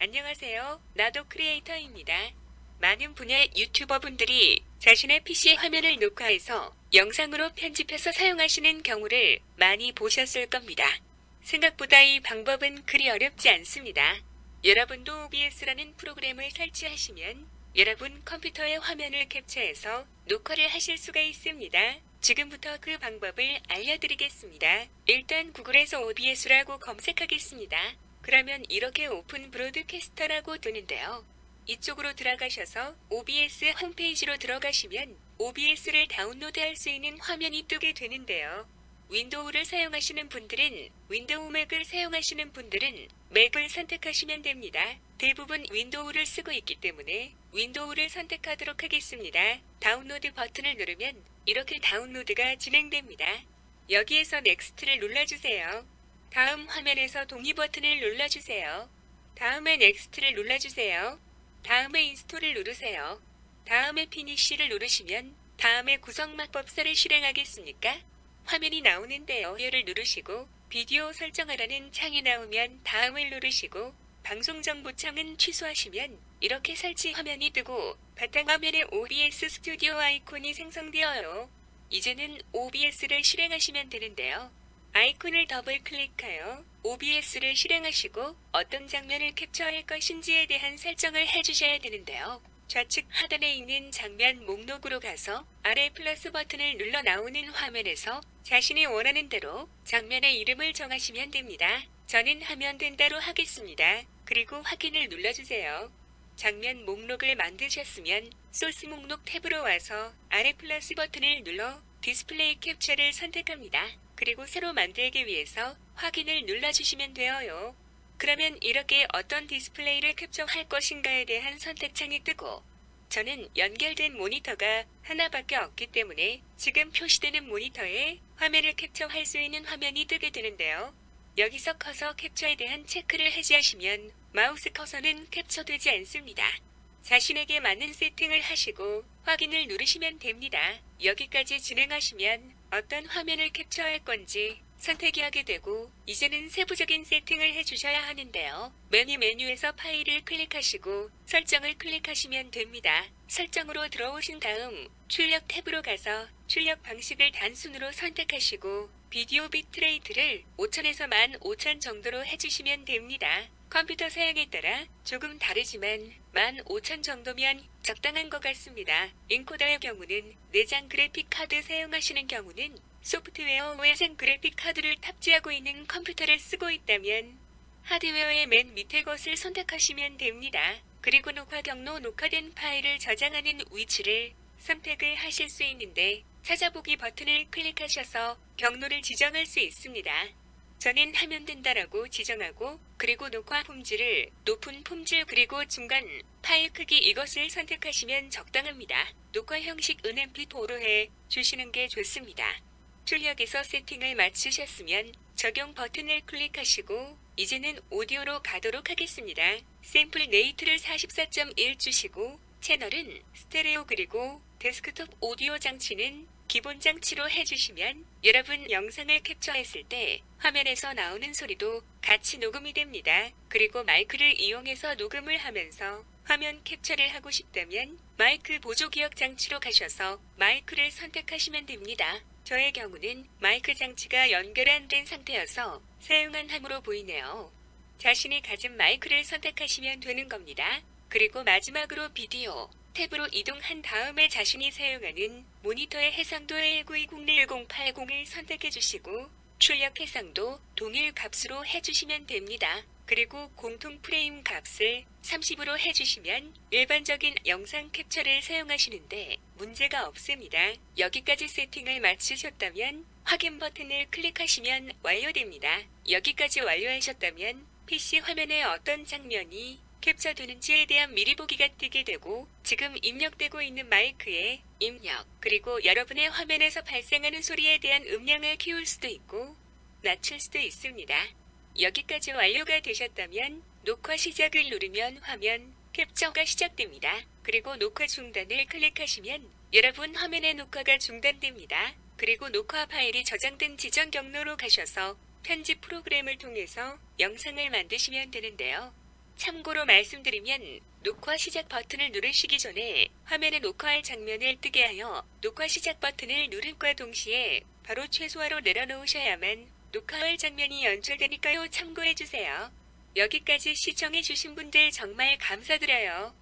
안녕하세요. 나도 크리에이터입니다. 많은 분야의 유튜버분들이 자신의 PC 화면을 녹화해서 영상으로 편집해서 사용하시는 경우를 많이 보셨을 겁니다. 생각보다 이 방법은 그리 어렵지 않습니다. 여러분도 OBS라는 프로그램을 설치하시면 여러분 컴퓨터의 화면을 캡처해서 녹화를 하실 수가 있습니다. 지금부터 그 방법을 알려드리겠습니다. 일단 구글에서 OBS라고 검색하겠습니다. 그러면 이렇게 오픈 브로드캐스터라고 뜨는데요. 이쪽으로 들어가셔서 OBS 홈페이지로 들어가시면 OBS를 다운로드할 수 있는 화면이 뜨게 되는데요. 윈도우를 사용하시는 분들은 윈도우 맥을 사용하시는 분들은 맥을 선택하시면 됩니다. 대부분 윈도우를 쓰고 있기 때문에 윈도우를 선택하도록 하겠습니다. 다운로드 버튼을 누르면 이렇게 다운로드가 진행됩니다. 여기에서 넥스트를 눌러주세요. 다음 화면에서 동의 버튼을 눌러주세요. 다음에 넥스트를 눌러주세요. 다음에 인스톨을 누르세요. 다음에 피니쉬를 누르시면 다음에 구성 마법사를 실행하겠습니까? 화면이 나오는데요. 를 누르시고 비디오 설정하라는 창이 나오면 다음을 누르시고 방송 정보 창은 취소하시면 이렇게 설치 화면이 뜨고 바탕화면에 OBS 스튜디오 아이콘이 생성되어요. 이제는 OBS를 실행하시면 되는데요. 아이콘을 더블 클릭하여 OBS를 실행하시고 어떤 장면을 캡처할 것인지에 대한 설정을 해주셔야 되는데요. 좌측 하단에 있는 장면 목록으로 가서 아래 플러스 버튼을 눌러 나오는 화면에서 자신이 원하는 대로 장면의 이름을 정하시면 됩니다. 저는 하면 된다로 하겠습니다. 그리고 확인을 눌러주세요. 장면 목록을 만드셨으면 소스 목록 탭으로 와서 아래 플러스 버튼을 눌러 디스플레이 캡처를 선택합니다. 그리고 새로 만들기 위해서 확인을 눌러주시면 되어요. 그러면 이렇게 어떤 디스플레이를 캡처할 것인가에 대한 선택창이 뜨고 저는 연결된 모니터가 하나밖에 없기 때문에 지금 표시되는 모니터에 화면을 캡처할 수 있는 화면이 뜨게 되는데요. 여기서 커서 캡처에 대한 체크를 해제하시면 마우스 커서는 캡처되지 않습니다. 자신에게 맞는 세팅을 하시고 확인을 누르시면 됩니다. 여기까지 진행하시면 어떤 화면을 캡처할 건지 선택이 하게 되고 이제는 세부적인 세팅을 해주셔야 하는데요. 메뉴 메뉴에서 파일을 클릭하시고 설정을 클릭하시면 됩니다. 설정으로 들어오신 다음 출력 탭으로 가서 출력 방식을 단순으로 선택하시고 비디오 비트레이트를 5000에서 15000 정도로 해주시면 됩니다. 컴퓨터 사양에 따라 조금 다르지만 15000 정도면 적당한 것 같습니다. 인코더의 경우는 내장 그래픽 카드 사용하시는 경우는 소프트웨어 외장 그래픽 카드를 탑재하고 있는 컴퓨터를 쓰고 있다면 하드웨어의 맨 밑에 것을 선택하시면 됩니다. 그리고 녹화 경로 녹화된 파일을 저장하는 위치를 선택을 하실 수 있는데 찾아보기 버튼을 클릭하셔서 경로를 지정할 수 있습니다. 저는 하면 된다라고 지정하고 그리고 녹화 품질을 높은 품질 그리고 중간 파일 크기 이것을 선택하시면 적당합니다. 녹화 형식 은MP4로 해 주시는 게 좋습니다. 출력에서 세팅을 마치셨으면 적용 버튼을 클릭하시고 이제는 오디오로 가도록 하겠습니다. 샘플 네이트를 44.1 주시고 채널은 스테레오 그리고 데스크톱 오디오 장치는 기본 장치로 해주시면 여러분 영상을 캡처했을 때 화면에서 나오는 소리도 같이 녹음이 됩니다. 그리고 마이크를 이용해서 녹음을 하면서 화면 캡처를 하고 싶다면 마이크 보조 기억 장치로 가셔서 마이크를 선택하시면 됩니다. 저의 경우는 마이크 장치가 연결 안 된 상태여서 사용한 함으로 보이네요. 자신이 가진 마이크를 선택하시면 되는 겁니다. 그리고 마지막으로 비디오 탭으로 이동한 다음에 자신이 사용하는 모니터의 해상도 1920-1080을 선택해 주시고 출력 해상도 동일 값으로 해주시면 됩니다. 그리고 공통 프레임 값을 30으로 해주시면 일반적인 영상 캡처를 사용하시는데 문제가 없습니다. 여기까지 세팅을 마치셨다면 확인 버튼을 클릭하시면 완료됩니다. 여기까지 완료하셨다면 PC 화면에 어떤 장면이 캡처되는지에 대한 미리 보기가 뜨게 되고 지금 입력되고 있는 마이크의 입력 그리고 여러분의 화면에서 발생하는 소리에 대한 음량을 키울 수도 있고 낮출 수도 있습니다. 여기까지 완료가 되셨다면 녹화 시작을 누르면 화면 캡처가 시작됩니다. 그리고 녹화 중단을 클릭하시면 여러분 화면의 녹화가 중단됩니다. 그리고 녹화 파일이 저장된 지정 경로로 가셔서 편집 프로그램을 통해서 영상을 만드시면 되는데요. 참고로 말씀드리면 녹화 시작 버튼을 누르시기 전에 화면에 녹화할 장면을 뜨게 하여 녹화 시작 버튼을 누름과 동시에 바로 최소화로 내려놓으셔야만 녹화할 장면이 연출되니까요. 참고해주세요. 여기까지 시청해주신 분들 정말 감사드려요.